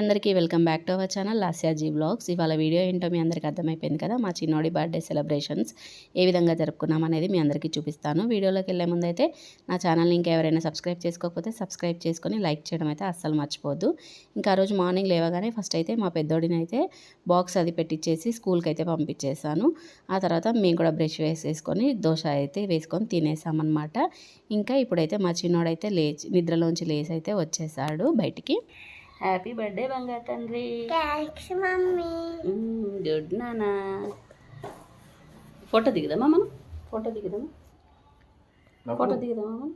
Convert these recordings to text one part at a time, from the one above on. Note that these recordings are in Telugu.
అందరికీ welcome back to our channel Lasyaji blogs. ఇవాళ వీడియో ఏంటో మీ అందరికీ అర్థమైపోయింది కదా మా చిన్నోడి బర్త్డే సెలబ్రేషన్స్. ఏ విధంగా జరుపుకున్నాం అనేది మీ అందరికీ చూపిస్తాను. వీడియోలోకి వెళ్ళే ముందు అయితే నా ఛానల్ని ఇంకా ఎవరైనా సబ్స్క్రైబ్ చేసుకోకపోతే సబ్స్క్రైబ్ చేసుకొని లైక్ చేయడం అయితే అస్సలు మర్చిపోద్దు ఇంకా రోజు మార్నింగ్ లేవగానే ఫస్ట్ అయితే మా పెద్దోడిని అయితే బాక్స్ అది పెట్టించేసి స్కూల్కి అయితే పంపించేసాను ఆ తర్వాత మేము కూడా బ్రష్ వేసేసుకొని దోశ అయితే వేసుకొని తినేసామన్నమాట. ఇంకా ఇప్పుడైతే మా చిన్నోడైతే లేచి నిద్రలోంచి లేచి అయితే వచ్చేసాడు బయటికి. హ్యాపీ బర్త్డే బంగారు తండ్రి. Thanks mummy. గుడ్ నానా ఫోటో దిగుదామా మనం? ఫోటో దిగుదామా? ఫోటో దిగుదామా మనం?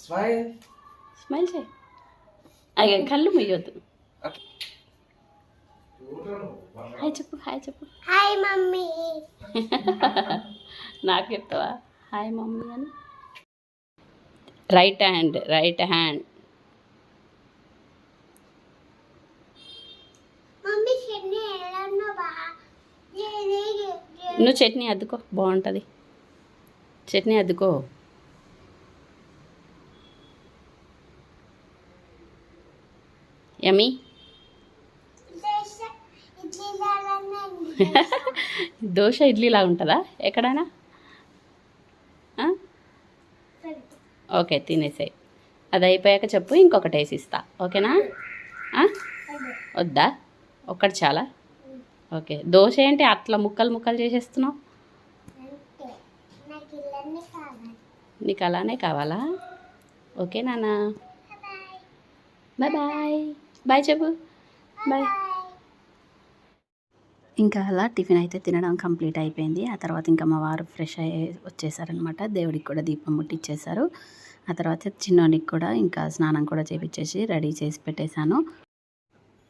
స్మైల్. స్మైల్ చేయి. అయ్యా కళ్ళు ముయ్యొద్దు హాయ్ చెప్పు హాయ్ చెప్పు. Hi mummy. నాకు చెప్తావా? హాయ్ మమ్మీ అని. Right hand right hand mummy చెన్ని ఎలా బా నువ్వు చట్నీ అద్దుకో బాగుంటుంది. చట్నీ అద్దుకో. యమ్మీ దోశ ఇడ్లీలా ఉంటుందా? ఎక్కడైనా? ఓకే తినేసాయి. అది అయిపోయాక చెప్పు ఇంకొకటి వేసి ఇస్తా. ఓకేనా? వద్దా? ఒక్కటి చాలా. ఓకే. దోశ ఏంటి? అట్లా ముక్కలు ముక్కలు చేసేస్తున్నావు? నాకు అలానే కావాలా? ఓకే నాన్న. బాయ్. బాయ్. బాయ్ చెప్పు. బాయ్. ఇంకా అలా టిఫిన్ అయితే తినడం కంప్లీట్ అయిపోయింది. ఆ తర్వాత ఇంకా మా వారు ఫ్రెష్ అయ్యి వచ్చేసారనమాట దేవుడికి కూడా దీపం ముట్టించేశారు ఆ తర్వాత చిన్నోనికి కూడా ఇంకా స్నానం కూడా చేపించేసి రెడీ చేసి పెట్టేశాను.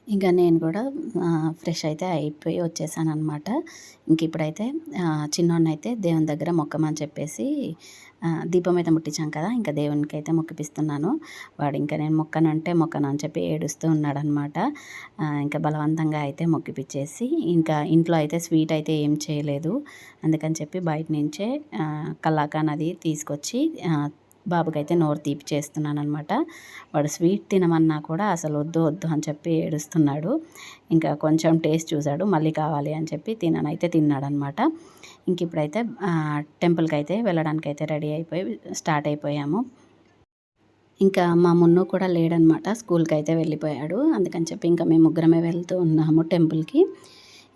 ఇంకా నేను కూడా ఫ్రెష్ అయితే అయిపోయి వచ్చేసాను అనమాట ఇంక ఇప్పుడైతే చిన్నోన్నైతే దేవుని దగ్గర మొక్కమని చెప్పేసి దీపం అయితే ముట్టించాం కదా ఇంకా దేవునికి అయితే మొక్కిపిస్తున్నాను. వాడు ఇంకా నేను మొక్కనంటే మొక్కను అని చెప్పి ఏడుస్తూ ఉన్నాడనమాట ఇంకా బలవంతంగా అయితే మొక్కిపిచ్చేసి ఇంకా ఇంట్లో అయితే స్వీట్ అయితే ఏం చేయలేదు. అందుకని చెప్పి బయట నుంచే ఆ, కల్లాకాన్ అది తీసుకొచ్చి బాబుకైతే నోరు తీపి చేస్తున్నాను అనమాట వాడు స్వీట్ తినమన్నా కూడా అసలు వద్దు వద్దు అని చెప్పి ఏడుస్తున్నాడు. ఇంకా కొంచెం టేస్ట్ చూశాడు మళ్ళీ కావాలి అని చెప్పి తిననైతే తిన్నాడనమాట ఇంక ఇప్పుడైతే టెంపుల్కి అయితే వెళ్ళడానికి అయితే రెడీ అయిపోయి స్టార్ట్ అయిపోయాము. ఇంకా మా మున్ను కూడా లేడనమాట స్కూల్కి అయితే వెళ్ళిపోయాడు. అందుకని చెప్పి ఇంకా మేము ముగ్గురమే వెళ్తూ ఉన్నాము టెంపుల్కి.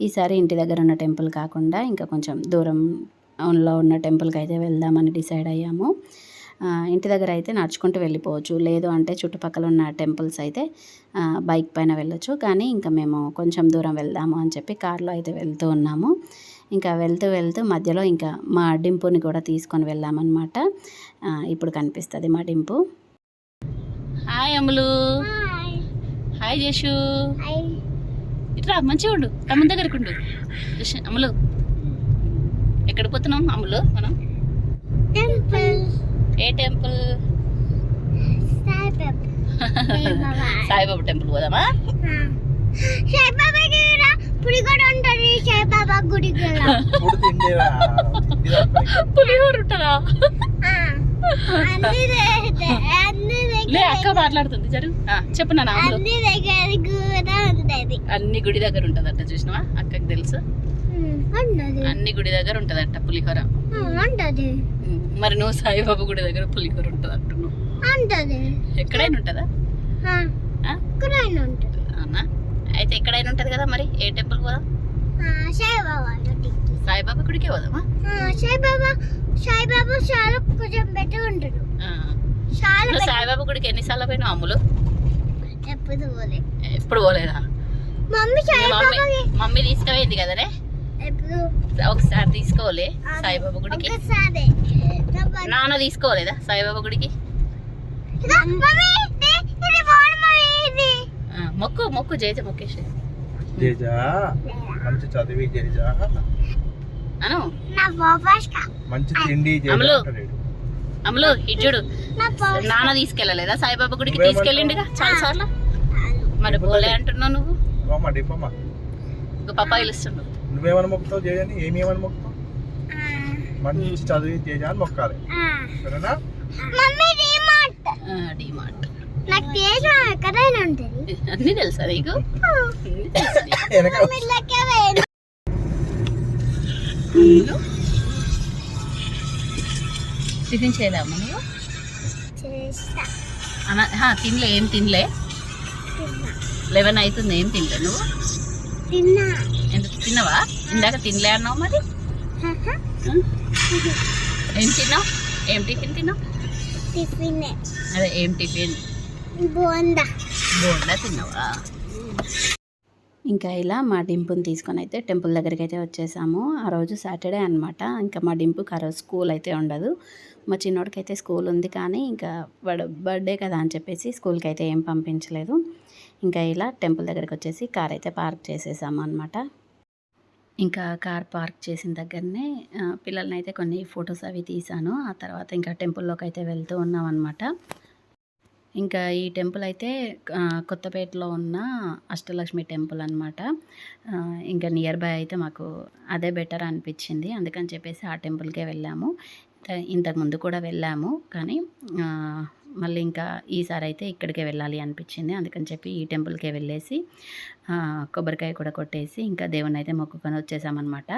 ఈసారి ఇంటి దగ్గర ఉన్న టెంపుల్ కాకుండా ఇంకా కొంచెం దూరంలో ఉన్న టెంపుల్కి అయితే వెళ్దామని డిసైడ్ అయ్యాము. ఇంటి దగ్గర అయితే నడుచుకుంటూ వెళ్ళిపోవచ్చు. లేదు అంటే చుట్టుపక్కల ఉన్న టెంపుల్స్ అయితే బైక్ పైన వెళ్ళొచ్చు. కానీ ఇంకా మేము కొంచెం దూరం వెళ్దాము అని చెప్పి కార్లో అయితే వెళ్తూ ఉన్నాము. ఇంకా వెళ్తూ వెళ్తూ మధ్యలో ఇంకా మా డింపుని కూడా తీసుకొని వెళ్ళామన్నమాట. ఇప్పుడు కనిపిస్తుంది మా Dimpu. Hi Ammulu hi. Jeshu. Hi. ఇట్రా మంచిగా ఉండు. తమ్ముని దగ్గరకు ఉండు. అమ్ములు ఎక్కడ పోతున్నాం అమ్ములు మనం? టెంపుల్. ఏ టెంపుల్? సాయిబాబా. టెంపుల్ పోదామా? సాయిబాబా కూడా గుడి కూడా ఉంటుంది సాయిబాబా గుడి పులిహోర ఉంటుందా? అన్ని దగ్గర అన్ని లే అక్క మాట్లాడుతుంది జరు. చెప్పు నా అన్ని దగ్గర కూడా ఉంటుంది. అన్ని గుడి దగ్గర ఉంటుందంట చూసినావా? అక్కకి తెలుసు. అన్ని గుడి దగ్గర ఉంటుందంట పులిహోర. మరి నువ్వు సాయిబాబా గుడి దగ్గర పులిహోర ఉంటుంది అంటున్నావు. ఉంటుంది. ఎక్కడైనా ఉంటుందా? అవునా? అయితే ఎక్కడైనా ఉంటుంది కదా మరి? ఏ టెంపుల్ పోదాం? సాయిబాబా సాయిబాబా గుడికే పోదామా? సాయిబాబా సాయిబాబా చాలా కొంచెం బెటర్ ఉంటాడు. చాలా. సాయిబాబా గుడికి ఎన్నిసార్లు పోయినావు అమ్ములు? ఎప్పుడు పోలే. ఎప్పుడు పోలేదా? మమ్మీ మమ్మీ తీసుకుపోయింది కదనే ఒకసారి తీసుకోలే సాయిబాబా గుడికి. నాన్న తీసుకోలేదా సాయిబాబా గుడికి? మొక్కు మొక్కు మొక్కేసి జేజా మంచి చదివి జేజా అను. నా బాబాష్క మంచి తిండి జేజా అమలు. ఇజ్జుడు నాన్న తీసుకెళ్ళలేదా సాయిబాబా గుడికి? తీసుకెళ్ళిండుగా చాలా సార్లు? మరి పోలే అంటున్నావు నువ్వు? పప్పా పిలుస్తున్నావు నువ్వేమని మొక్కుతావు జేజని ఏమి ఏమని మొక్కుతావు మంచి చదివి జేజా అని మొక్కాలి. సరేనా? అన్నీ తెలుసా నీకు. టిఫిన్ చేయలేమా నువ్వు? అన హా, తినలే ఏం తినలే? లెవెన్ అవుతుంది ఏం తినలే నువ్వు? తిన్నా. ఎందుకు తిన్నావా? ఇందాక తినలే అన్నావు మరి? ఏం తిన్నావు? ఏం టిఫిన్ తిన్నావు? టిఫిన్. అదే ఏం టిఫిన్? బోందా బోండా తిన్నావా? ఇంకా ఇలా మా డింపుని తీసుకొని అయితే టెంపుల్ దగ్గరికి అయితే వచ్చేసాము. ఆ రోజు సాటర్డే అనమాట ఇంకా మా డింపుకి ఆ రోజు స్కూల్ అయితే ఉండదు. మా చిన్నోడికి అయితే స్కూల్ ఉంది కానీ ఇంకా వాడు బర్త్డే కదా అని చెప్పేసి స్కూల్కి అయితే ఏం పంపించలేదు. ఇంకా ఇలా టెంపుల్ దగ్గరికి వచ్చేసి కార్ అయితే పార్క్ చేసేసాము అనమాట ఇంకా కార్ పార్క్ చేసిన దగ్గరనే పిల్లల్ని అయితే కొన్ని ఫొటోస్ అవి తీశాను. ఆ తర్వాత ఇంకా టెంపుల్లోకి అయితే వెళ్తూ ఉన్నాం అనమాట ఇంకా ఈ టెంపుల్ అయితే కొత్తపేటలో ఉన్న అష్టలక్ష్మి టెంపుల్ అనమాట ఇంకా నియర్ బై అయితే మాకు అదే బెటర్ అనిపించింది. అందుకని చెప్పేసి ఆ టెంపుల్కే వెళ్ళాము. ఇంతకుముందు ఇంతకు ముందు కూడా వెళ్ళాము. కానీ మళ్ళీ ఇంకా ఈసారి అయితే ఇక్కడికే వెళ్ళాలి అనిపించింది. అందుకని చెప్పి ఈ టెంపుల్కే వెళ్ళేసి కొబ్బరికాయ కూడా కొట్టేసి ఇంకా దేవుని అయితే మొక్కుకొని వచ్చేసామన్నమాట.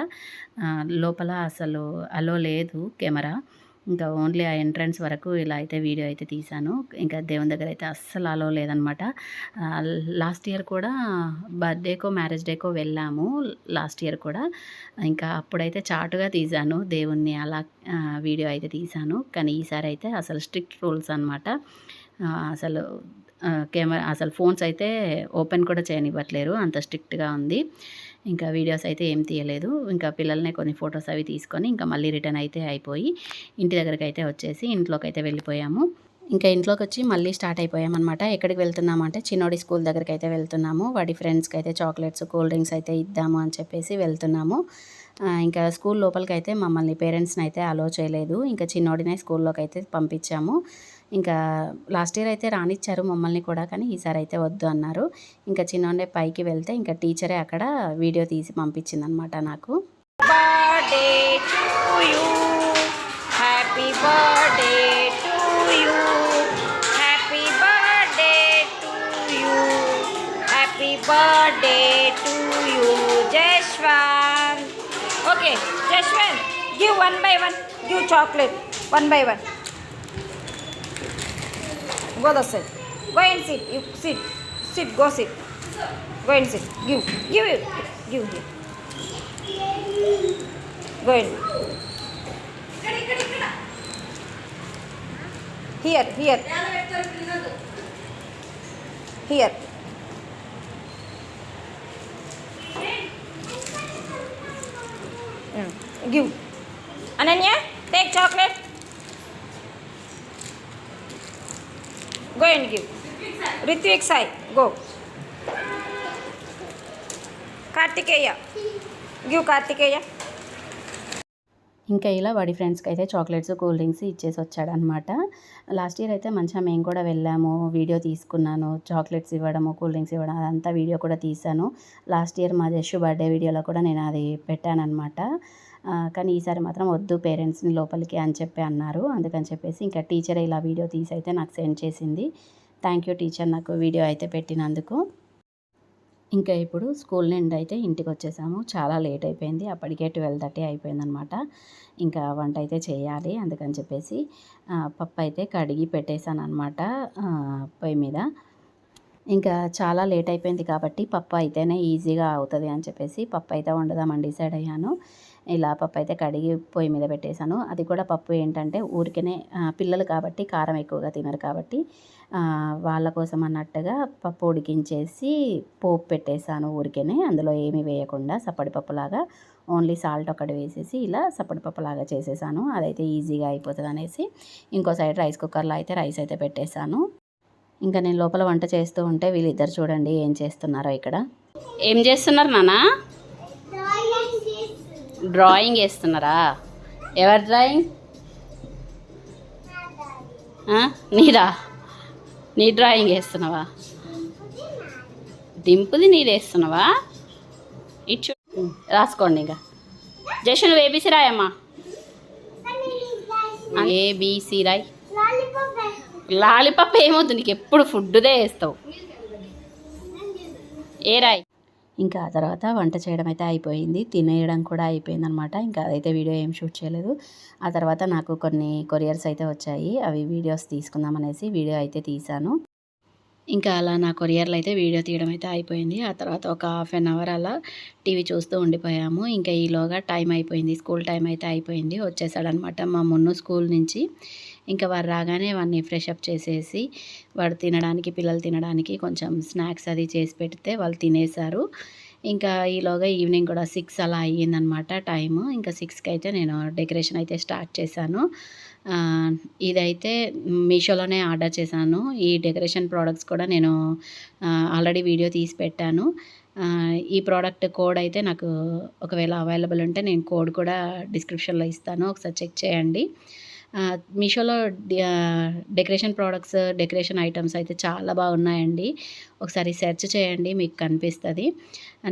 లోపల అసలు అలో లేదు కెమెరా. ఇంకా ఓన్లీ ఆ ఎంట్రన్స్ వరకు ఇలా అయితే వీడియో అయితే తీశాను. ఇంకా దేవుని దగ్గర అయితే అస్సలు అలో లేదనమాట. లాస్ట్ ఇయర్ కూడా బర్త్డేకో మ్యారేజ్ డేకో వెళ్ళాము లాస్ట్ ఇయర్ కూడా. ఇంకా అప్పుడైతే చాటుగా తీశాను దేవుణ్ణి అలా వీడియో అయితే తీశాను. కానీ ఈసారి అయితే అసలు స్ట్రిక్ట్ రూల్స్ అనమాట. అసలు కెమెరా అసలు ఫోన్స్ అయితే ఓపెన్ కూడా చేయనివ్వట్లేరు. అంత స్ట్రిక్ట్గా ఉంది. ఇంకా వీడియోస్ అయితే ఏం తీయలేదు. ఇంకా పిల్లల్ని కొన్ని ఫొటోస్ అవి తీసుకొని ఇంకా మళ్ళీ రిటర్న్ అయితే అయిపోయి ఇంటి దగ్గరికి అయితే వచ్చేసి ఇంట్లోకి అయితే వెళ్ళిపోయాము. ఇంకా ఇంట్లోకి వచ్చి మళ్ళీ స్టార్ట్ అయిపోయామన్నమాట. ఎక్కడికి వెళ్తున్నామంటే చిన్నోడి స్కూల్ దగ్గరికి అయితే వెళ్తున్నాము. వాడి ఫ్రెండ్స్కి అయితే చాక్లెట్స్ కూల్ డ్రింక్స్ అయితే ఇద్దాము అని చెప్పేసి వెళ్తున్నాము. ఇంకా స్కూల్ లోపలికి అయితే మమ్మల్ని పేరెంట్స్ని అయితే అలో చేయలేదు. ఇంకా చిన్నోడినే స్కూల్లోకి అయితే పంపించాము. ఇంకా లాస్ట్ ఇయర్ అయితే రానిచ్చారు మమ్మల్ని కూడా కానీ ఈసారి అయితే వద్దు అన్నారు. ఇంకా చిన్నండే పైకి వెళ్తే ఇంకా టీచరే అక్కడ వీడియో తీసి పంపించింది అనమాట నాకు Jaswan okay Jaswan give one by one give chocolate one by one Go the side. Go and sit. You sit. Sit. Go sit. Go and sit. Give. Give it. Give here. Go ahead. Here, here. Here. Mm. Give. Ananya, take chocolate. Go and give. Ritvik Sai, go. Kartikeya. Give Kartikeya. ఇంకా ఇలా వాడి ఫ్రెండ్స్కి అయితే చాక్లెట్స్ కూల్ డ్రింక్స్ ఇచ్చేసి వచ్చాడనమాట లాస్ట్ ఇయర్ అయితే మంచిగా మేము కూడా వెళ్ళాము వీడియో తీసుకున్నాను చాక్లెట్స్ ఇవ్వడము కూల్ డ్రింక్స్ ఇవ్వడం అదంతా వీడియో కూడా తీశాను లాస్ట్ ఇయర్ మా జషు బర్త్డే వీడియోలో కూడా నేను అది పెట్టానమాట కానీ ఈసారి మాత్రం వద్దు పేరెంట్స్ని లోపలికి అని చెప్పి అన్నారు. అందుకని చెప్పేసి ఇంకా టీచర్ ఇలా వీడియో తీసి అయితే నాకు సెండ్ చేసింది. థ్యాంక్ యూ టీచర్ నాకు వీడియో అయితే పెట్టినందుకు. ఇంకా ఇప్పుడు స్కూల్ నుండి అయితే ఇంటికి వచ్చేసాము. చాలా లేట్ అయిపోయింది. అప్పటికే ట్వెల్వ్ థర్టీ అయిపోయిందనమాట. ఇంకా వంట అయితే చేయాలి. అందుకని చెప్పేసి పప్పు అయితే కడిగి పెట్టేశాను అనమాట పొయ్యి మీద. ఇంకా చాలా లేట్ అయిపోయింది కాబట్టి పప్పు అయితేనే ఈజీగా అవుతుంది అని చెప్పేసి పప్పు అయితే వండుదామని డిసైడ్ అయ్యాను. ఇలా పప్పు అయితే కడిగి పొయ్యి మీద పెట్టేశాను. అది కూడా పప్పు ఏంటంటే ఊరికనే పిల్లలు కాబట్టి కారం ఎక్కువగా తినరు కాబట్టి వాళ్ళ కోసం అన్నట్టుగా పప్పు ఉడికించేసి పోపు పెట్టేశాను ఊరికేనే. అందులో ఏమీ వేయకుండా సప్పడి పప్పులాగా ఓన్లీ సాల్ట్ ఒకటి వేసేసి ఇలా సప్పడి పప్పులాగా చేసేసాను అదైతే ఈజీగా అయిపోతుంది అనేసి ఇంకో సైడ్ రైస్ కుక్కర్లో అయితే రైస్ అయితే పెట్టేశాను. ఇంకా నేను లోపల వంట చేస్తూ ఉంటే వీళ్ళిద్దరు చూడండి ఏం చేస్తున్నారో ఇక్కడ. ఏం చేస్తున్నారు నానా డ్రాయింగ్ వేస్తున్నారా? ఎవరి డ్రాయింగ్? నీరా నీ డ్రాయింగ్ వేస్తున్నావా? దింపుది నీరు వేస్తున్నావా? ఇచ్చు. రాసుకోండి ఇంకా. జస్ట్ నువ్వు ఏబీసీ రాయమ్మా. ఏబీసీ రాయ్. లాలీపాప్ ఏమవుతుంది నీకు ఎప్పుడు ఫుడ్దే వేస్తావు. ఏ రాయ్? ఇంకా ఆ తర్వాత వంట చేయడం అయితే అయిపోయింది. తినేయడం కూడా అయిపోయింది అనమాట ఇంకా అదైతే వీడియో ఏం షూట్ చేయలేదు. ఆ తర్వాత నాకు కొన్ని కొరియర్స్ అయితే వచ్చాయి. అవి వీడియోస్ తీసుకుందాం అనేసి వీడియో అయితే తీశాను. ఇంకా అలా నా కొరియర్లో అయితే వీడియో తీయడం అయితే అయిపోయింది. ఆ తర్వాత ఒక హాఫ్ అన్ అవర్ అలా టీవీ చూస్తూ ఉండిపోయాము. ఇంకా ఈలోగా టైం అయిపోయింది. స్కూల్ టైం అయితే అయిపోయింది. వచ్చేసాడనమాట మా మున్ను స్కూల్ నుంచి. ఇంకా వారు రాగానే వాడిని ఫ్రెష్ అప్ చేసేసి వాడు తినడానికి పిల్లలు తినడానికి కొంచెం స్నాక్స్ అది చేసి పెడితే వాళ్ళు తినేశారు. ఇంకా ఈలోగా ఈవినింగ్ కూడా సిక్స్ అలా అయ్యిందనమాట టైము. ఇంకా సిక్స్కి అయితే నేను డెకరేషన్ అయితే స్టార్ట్ చేశాను. ఇదైతే మీషోలోనే ఆర్డర్ చేశాను. ఈ డెకరేషన్ ప్రోడక్ట్స్ కూడా నేను ఆల్రెడీ వీడియో తీసి పెట్టాను. ఈ ప్రోడక్ట్ కోడ్ అయితే నాకు ఒకవేళ అవైలబుల్ ఉంటే నేను కోడ్ కూడా డిస్క్రిప్షన్లో ఇస్తాను. ఒకసారి చెక్ చేయండి. మీషోలో డెకరేషన్ ప్రోడక్ట్స్ డెకరేషన్ ఐటమ్స్ అయితే చాలా బాగున్నాయండి. ఒకసారి సెర్చ్ చేయండి మీకు కనిపిస్తుంది.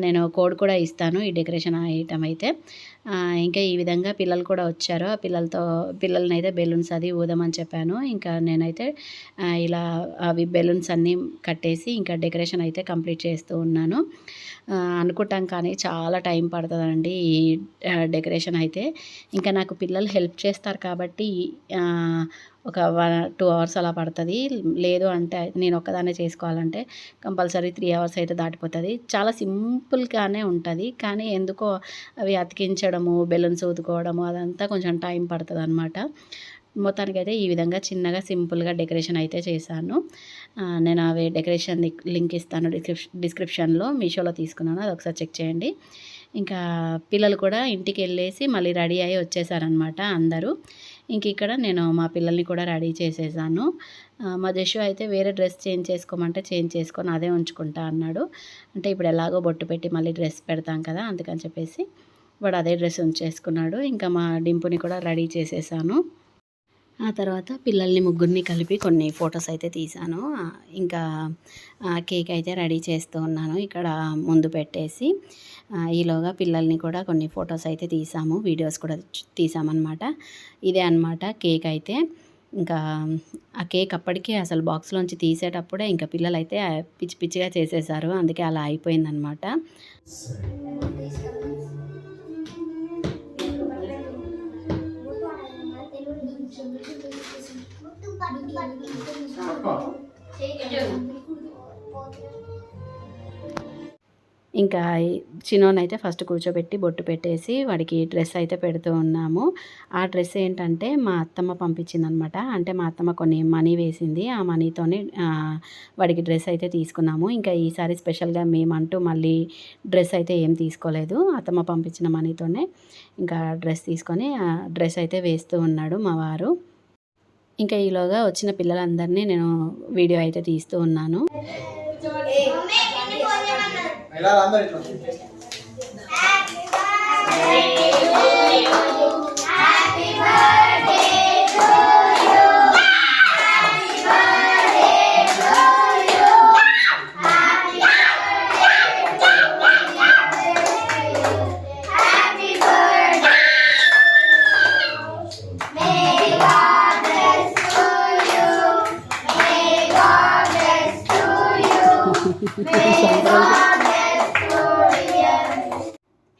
నేను కోడ్ కూడా ఇస్తాను ఈ డెకరేషన్ ఐటమ్ అయితే. ఇంకా ఈ విధంగా పిల్లలు కూడా వచ్చారు. ఆ పిల్లలతో పిల్లల్ని అయితే బెలూన్స్ అది ఊదమని చెప్పాను. ఇంకా నేనైతే ఇలా అవి బెలూన్స్ అన్నీ కట్టేసి ఇంకా డెకరేషన్ అయితే కంప్లీట్ చేస్తూ ఉన్నాను. అనుకుంటాం కానీ చాలా టైం పడుతుందండి ఈ డెకరేషన్ అయితే. ఇంకా నాకు పిల్లలు హెల్ప్ చేస్తారు కాబట్టి ఒక వన్ టూ అవర్స్ అలా పడుతుంది. లేదు అంటే నేను ఒక్కదాన్నే చేసుకోవాలంటే కంపల్సరీ త్రీ అవర్స్ అయితే దాటిపోతుంది. చాలా సింపుల్గానే ఉంటుంది. కానీ ఎందుకో అవి అతికించడము బెలూన్స్ ఊదుకోవడము అదంతా కొంచెం టైం పడుతుంది అనమాట మొత్తానికైతే ఈ విధంగా చిన్నగా సింపుల్గా డెకరేషన్ అయితే చేశాను. నేను అవి డెకరేషన్ లింక్ ఇస్తాను డిస్క్రిప్షన్ డిస్క్రిప్షన్లో మీషోలో తీసుకున్నాను. అది ఒకసారి చెక్ చేయండి. ఇంకా పిల్లలు కూడా ఇంటికి వెళ్ళేసి మళ్ళీ రెడీ అయ్యి వచ్చేసారనమాట అందరూ. ఇంక ఇక్కడ నేను మా పిల్లల్ని కూడా రెడీ చేసేసాను. మా జషు అయితే వేరే డ్రెస్ చేంజ్ చేసుకోమంటే చేంజ్ చేసుకొని అదే ఉంచుకుంటా అన్నాడు. అంటే ఇప్పుడు ఎలాగో బొట్టు పెట్టి మళ్ళీ డ్రెస్ పెడతాం కదా అందుకని చెప్పేసి వాడు అదే డ్రెస్ ఉంచేసుకున్నాడు. ఇంకా మా డింపుని కూడా రెడీ చేసేసాను. ఆ తర్వాత పిల్లల్ని ముగ్గురిని కలిపి కొన్ని ఫొటోస్ అయితే తీశాను. ఇంకా ఆ, కేక్ అయితే రెడీ చేస్తూ ఉన్నాను. ఇక్కడ ముందు పెట్టేసి ఈలోగా పిల్లల్ని కూడా కొన్ని ఫొటోస్ అయితే తీసాము వీడియోస్ కూడా తీసామన్నమాట ఇదే అన్నమాట కేక్ అయితే. ఇంకా ఆ కేక్ అప్పటికే అసలు బాక్స్లోంచి తీసేటప్పుడే ఇంకా పిల్లలు అయితే పిచ్చి పిచ్చిగా చేసేసారు. అందుకే అలా అయిపోయిందనమాట ఇంకా చిన్నోన్ అయితే ఫస్ట్ కూర్చోబెట్టి బొట్టు పెట్టేసి వాడికి డ్రెస్ అయితే పెడుతూ ఉన్నాము. ఆ డ్రెస్ ఏంటంటే మా అత్తమ్మ పంపించిందనమాట. అంటే మా అత్తమ్మ కొన్ని మనీ వేసింది. ఆ మనీతోనే వాడికి డ్రెస్ అయితే తీసుకున్నాము. ఇంకా ఈసారి స్పెషల్గా మేమంటూ మళ్ళీ డ్రెస్ అయితే ఏం తీసుకోలేదు. అత్తమ్మ పంపించిన మనీతోనే ఇంకా డ్రెస్ తీసుకొని ఆ డ్రెస్ అయితే వేస్తూ ఉన్నాడు మా వారు. ఇంకా ఈలోగా వచ్చిన పిల్లలందరినీ నేను వీడియో అయితే తీస్తూ ఉన్నాను. హ్యాపీ రా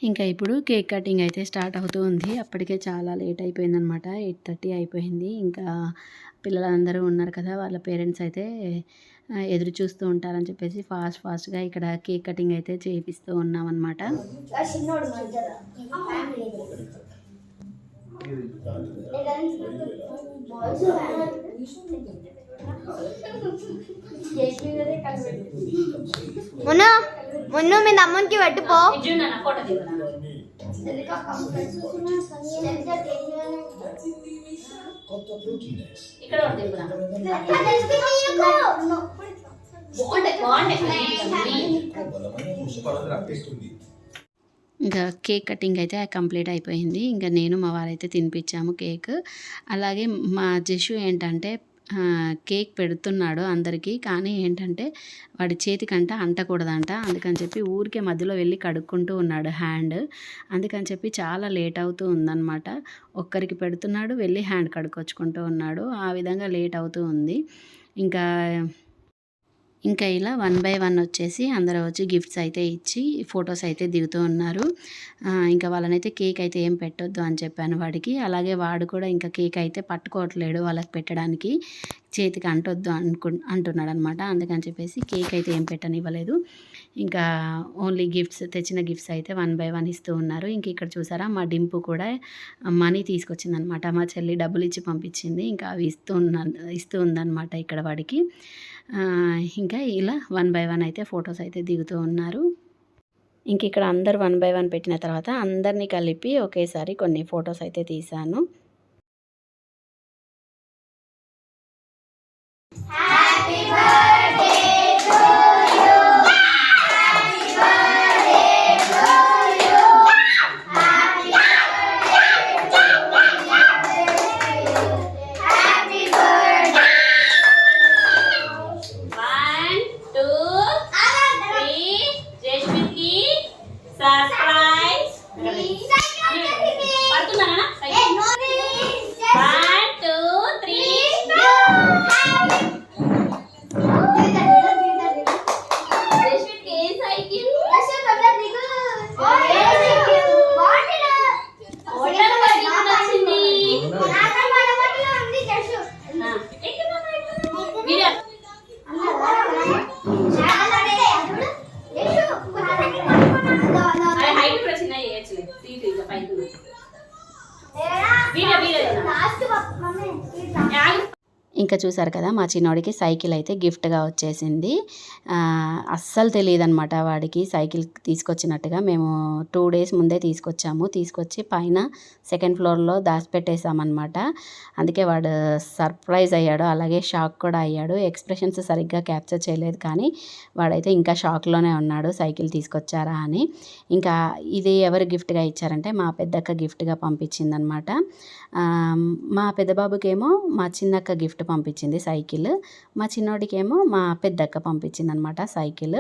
ఇంకా ఇప్పుడు కేక్ కటింగ్ అయితే స్టార్ట్ అవుతూ ఉంది. అప్పటికే చాలా లేట్ అయిపోయిందనమాట. ఎయిట్ థర్టీ అయిపోయింది. ఇంకా పిల్లలందరూ ఉన్నారు కదా వాళ్ళ పేరెంట్స్ అయితే ఎదురు చూస్తూ ఉంటారని చెప్పేసి ఫాస్ట్ ఫాస్ట్గా ఇక్కడ కేక్ కటింగ్ అయితే చేపిస్తూ ఉన్నాం అనమాట మున్ను మున్ను మీ తమ్మునికి పెట్టుపో ఇంకా కేక్ కటింగ్ అయితే కంప్లీట్ అయిపోయింది. ఇంకా నేను మా వారైతే తినిపించాము కేక్. అలాగే మా జషు ఏంటంటే కేక్ పెడుతున్నాడు అందరికీ. కానీ ఏంటంటే వాడి చేతికంట అంటకూడదంట. అందుకని చెప్పి ఊరికే మధ్యలో వెళ్ళి కడుక్కుంటూ ఉన్నాడు హ్యాండ్. అందుకని చెప్పి చాలా లేట్ అవుతూ ఉందన్నమాట. ఒక్కరికి పెడుతున్నాడు వెళ్ళి హ్యాండ్ కడుక్కొచ్చుకుంటూ ఉన్నాడు. ఆ విధంగా లేట్ అవుతూ ఉంది. ఇంకా ఇంకా ఇలా వన్ బై వన్ వచ్చేసి అందరూ వచ్చి గిఫ్ట్స్ అయితే ఇచ్చి ఫొటోస్ అయితే దిగుతూ ఉన్నారు. ఇంకా వాళ్ళనైతే కేక్ అయితే ఏం పెట్టొద్దు అని చెప్పాను వాడికి. అలాగే వాడు కూడా ఇంకా కేక్ అయితే పట్టుకోవట్లేడు వాళ్ళకి పెట్టడానికి. చేతికి అంటొద్దు అనుకు అంటున్నాడు అనమాట అందుకని చెప్పేసి కేక్ అయితే ఏం పెట్టనివ్వలేదు. ఇంకా ఓన్లీ గిఫ్ట్స్ తెచ్చిన గిఫ్ట్స్ అయితే వన్ బై వన్ ఇస్తూ ఉన్నారు. ఇంక ఇక్కడ చూసారా మా డింపు కూడా మనీ తీసుకొచ్చిందనమాట. మా చెల్లి డబ్బులు ఇచ్చి పంపించింది. ఇంకా అవి ఇస్తూ ఉన్న ఇస్తూ ఉందన్నమాట ఇక్కడ వాడికి. ఇంకా ఇలా వన్ బై వన్ అయితే ఫొటోస్ అయితే దిగుతూ ఉన్నారు. ఇంక ఇక్కడ అందరు వన్ బై వన్ పెట్టిన తర్వాత అందరినీ కలిపి ఒకేసారి కొన్ని ఫొటోస్ అయితే తీశాను. ఇంకా చూసారు కదా మా చిన్నోడికి సైకిల్ అయితే గిఫ్ట్గా వచ్చేసింది. అస్సలు తెలియదు అనమాట వాడికి సైకిల్ తీసుకొచ్చినట్టుగా. మేము టూ డేస్ ముందే తీసుకొచ్చాము. తీసుకొచ్చి పైన సెకండ్ ఫ్లోర్లో దాచిపెట్టేసామన్నమాట అందుకే వాడు సర్ప్రైజ్ అయ్యాడు. అలాగే షాక్ కూడా అయ్యాడు. ఎక్స్ప్రెషన్స్ సరిగ్గా క్యాప్చర్ చేయలేదు కానీ వాడైతే ఇంకా షాక్లోనే ఉన్నాడు సైకిల్ తీసుకొచ్చారా అని. ఇంకా ఇది ఎవరు గిఫ్ట్గా ఇచ్చారంటే మా పెద్దక్క గిఫ్ట్గా పంపించిందనమాట మా పెద్దబాబుకేమో మా చిన్నక్క గిఫ్ట్ పంపించింది. పంపించింది సైకిల్. మా చిన్నోడికేమో మా పెద్దక్క పంపించింది అనమాట సైకిల్.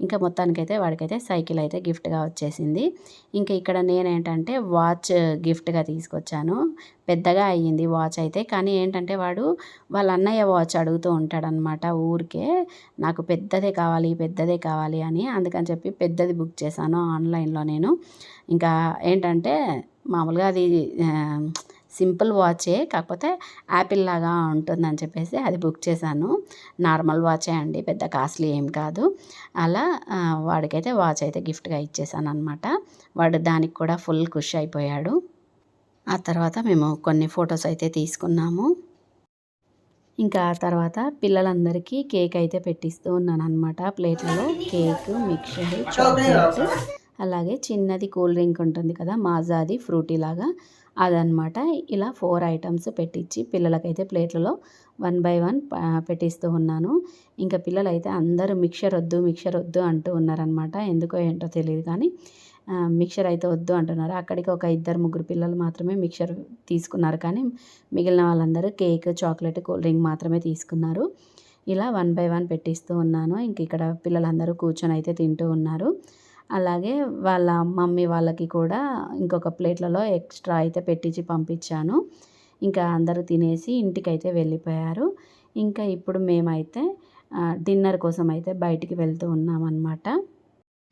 ఇంకా మొత్తానికైతే వాడికైతే సైకిల్ అయితే గిఫ్ట్గా వచ్చేసింది. ఇంకా ఇక్కడ నేనేంటంటే వాచ్ గిఫ్ట్గా తీసుకొచ్చాను. పెద్దగా అయ్యింది వాచ్ అయితే. కానీ ఏంటంటే వాడు వాళ్ళ అన్నయ్య వాచ్ అడుగుతూ ఉంటాడనమాట ఊరికే. నాకు పెద్దదే కావాలి పెద్దదే కావాలి అని. అందుకని చెప్పి పెద్దది బుక్ చేశాను ఆన్లైన్లో నేను. ఇంకా ఏంటంటే మామూలుగా అది సింపుల్ వాచే కాకపోతే యాపిల్ లాగా ఉంటుందని చెప్పేసి అది బుక్ చేశాను. నార్మల్ వాచే అండి పెద్ద కాస్ట్లీ ఏం కాదు. అలా వాడికైతే వాచ్ అయితే గిఫ్ట్గా ఇచ్చేసాను అనమాట వాడు దానికి కూడా ఫుల్ ఖుషి అయిపోయాడు. ఆ తర్వాత మేము కొన్ని ఫొటోస్ అయితే తీసుకున్నాము. ఇంకా ఆ తర్వాత పిల్లలందరికీ కేక్ అయితే పెట్టిస్తూ ఉన్నాను అనమాట ప్లేట్లలో కేక్ మిక్చర్ చాక్లెట్ అలాగే చిన్నది కూల్ డ్రింక్ ఉంటుంది కదా మాజాది ఫ్రూటీ లాగా. అదనమాట. ఇలా ఫోర్ ఐటమ్స్ పెట్టించి పిల్లలకైతే ప్లేట్లలో వన్ బై వన్ పెట్టిస్తూ ఉన్నాను. ఇంకా పిల్లలైతే అందరూ మిక్చర్ వద్దు మిక్చర్ వద్దు అంటూ ఉన్నారనమాట. ఎందుకో ఏంటో తెలియదు కానీ మిక్చర్ అయితే వద్దు అంటున్నారు. అక్కడికి ఒక ఇద్దరు ముగ్గురు పిల్లలు మాత్రమే మిక్చర్ తీసుకున్నారు కానీ మిగిలిన వాళ్ళందరూ కేక్ చాక్లెట్ కూల్ డ్రింక్ మాత్రమే తీసుకున్నారు. ఇలా వన్ బై వన్ పెట్టిస్తూ ఉన్నాను. ఇంక ఇక్కడ పిల్లలందరూ కూర్చొని అయితే తింటూ ఉన్నారు. అలాగే వాళ్ళ మమ్మీ వాళ్ళకి కూడా ఇంకొక ప్లేట్లలో ఎక్స్ట్రా అయితే పెట్టించి పంపించాను. ఇంకా అందరూ తినేసి ఇంటికైతే వెళ్ళిపోయారు. ఇంకా ఇప్పుడు మేమైతే డిన్నర్ కోసం అయితే బయటికి వెళ్తూ ఉన్నామన్నమాట.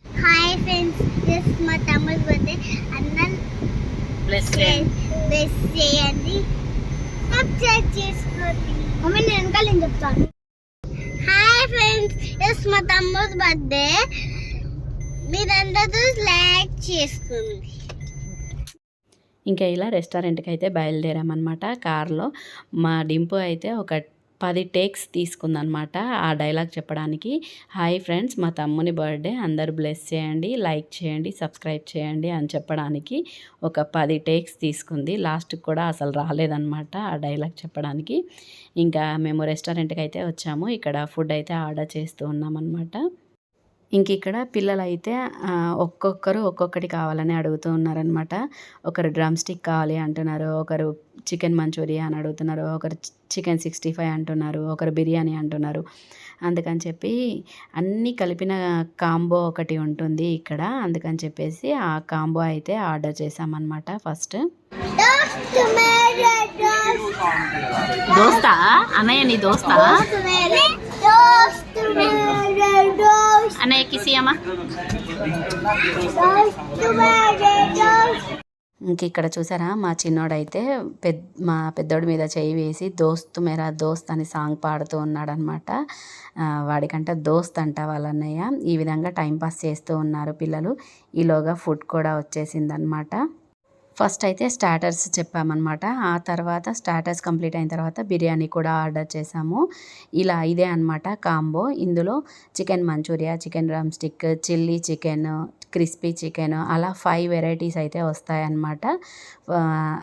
హాయ్ ఫ్రెండ్స్ దిస్ మా తమ్ముడు బర్త్డే అందరు బెస్ట్ చేయండి. సబ్స్క్రైబ్ చేసుకోండి. మమ్మీ నేను వెనకాల నేను చెప్తాను? హాయ్ ఫ్రెండ్స్ దిస్ మా తమ్ముడు బర్త్డే మీరందరూ లైక్ చేసుకోండి ఇంకా ఇలా రెస్టారెంట్కి అయితే బయలుదేరామన్నమాట కార్లో. మా డింపు అయితే ఒక పది టేక్స్ తీసుకుందనమాట ఆ డైలాగ్ చెప్పడానికి. హాయ్ ఫ్రెండ్స్ మా తమ్ముని బర్త్డే అందరు బ్లెస్ చేయండి లైక్ చేయండి సబ్స్క్రైబ్ చేయండి అని చెప్పడానికి ఒక పది టేక్స్ తీసుకుంది. లాస్ట్కి కూడా అసలు రాలేదన్నమాట ఆ డైలాగ్ చెప్పడానికి. ఇంకా మేము రెస్టారెంట్కి అయితే వచ్చాము. ఇక్కడ ఫుడ్ అయితే ఆర్డర్ చేస్తూ ఉన్నామన్నమాట. ఇంక ఇక్కడ పిల్లలైతే ఒక్కొక్కరు ఒక్కొక్కటి కావాలని అడుగుతూ ఉన్నారనమాట ఒకరు డ్రమ్ స్టిక్ కావాలి అంటున్నారు ఒకరు చికెన్ మంచూరియా అని అడుగుతున్నారు ఒకరు చికెన్ సిక్స్టీ ఫైవ్ అంటున్నారు ఒకరు బిర్యానీ అంటున్నారు. అందుకని చెప్పి అన్నీ కలిపిన కాంబో ఒకటి ఉంటుంది ఇక్కడ. అందుకని చెప్పేసి ఆ కాంబో అయితే ఆర్డర్ చేసామన్నమాట ఫస్ట్. దోస్త్? మేరే దోస్త్? దోస్తా. అన్నయ్య నీ దోస్తా. అన్నయ్య కిసి అమ్మా దోస్త్ మేరే దోస్త్ ఇంక ఇక్కడ చూసారా మా చిన్నోడైతే పెద్ద మా పెద్దోడి మీద చేయి వేసి దోస్త్ మేరా దోస్త్ అని సాంగ్ పాడుతూ ఉన్నాడనమాట. వాడికంట దోస్త్ అంట వాళ్ళ అన్నయ్య ఈ విధంగా టైంపాస్ చేస్తూ ఉన్నారు పిల్లలు. ఈలోగా ఫుడ్ కూడా వచ్చేసిందనమాట. ఫస్ట్ అయితే స్టార్టర్స్ చెప్పామన్నమాట. ఆ తర్వాత స్టార్టర్స్ కంప్లీట్ అయిన తర్వాత బిర్యానీ కూడా ఆర్డర్ చేసాము. ఇలా ఇదే అనమాట కాంబో. ఇందులో chicken manchurian chicken drumstick chilli chicken crispy chicken అలా ఫైవ్ వెరైటీస్ అయితే వస్తాయన్నమాట.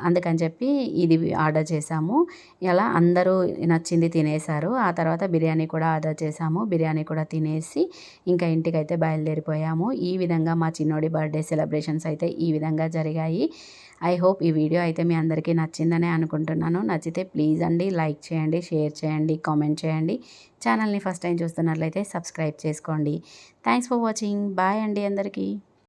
అందుకని చెప్పి ఇది ఆర్డర్ చేసాము. ఇలా అందరూ నచ్చింది తినేశారు. ఆ తర్వాత బిర్యానీ కూడా ఆర్డర్ చేసాము. బిర్యానీ కూడా తినేసి ఇంకా ఇంటికైతే బయలుదేరిపోయాము. ఈ విధంగా మా చిన్నోడి బర్త్డే సెలబ్రేషన్స్ అయితే ఈ విధంగా జరిగాయి. ఐ హోప్ ఈ వీడియో అయితే మీ అందరికీ నచ్చిందని అనుకుంటున్నాను. నచ్చితే ప్లీజ్ అండి లైక్ చేయండి షేర్ చేయండి కామెంట్ చేయండి. ఛానల్ని ఫస్ట్ టైం చూస్తున్నట్లయితే సబ్స్క్రైబ్ చేసుకోండి. Thanks for watching. బాయ్ అండి అందరికీ.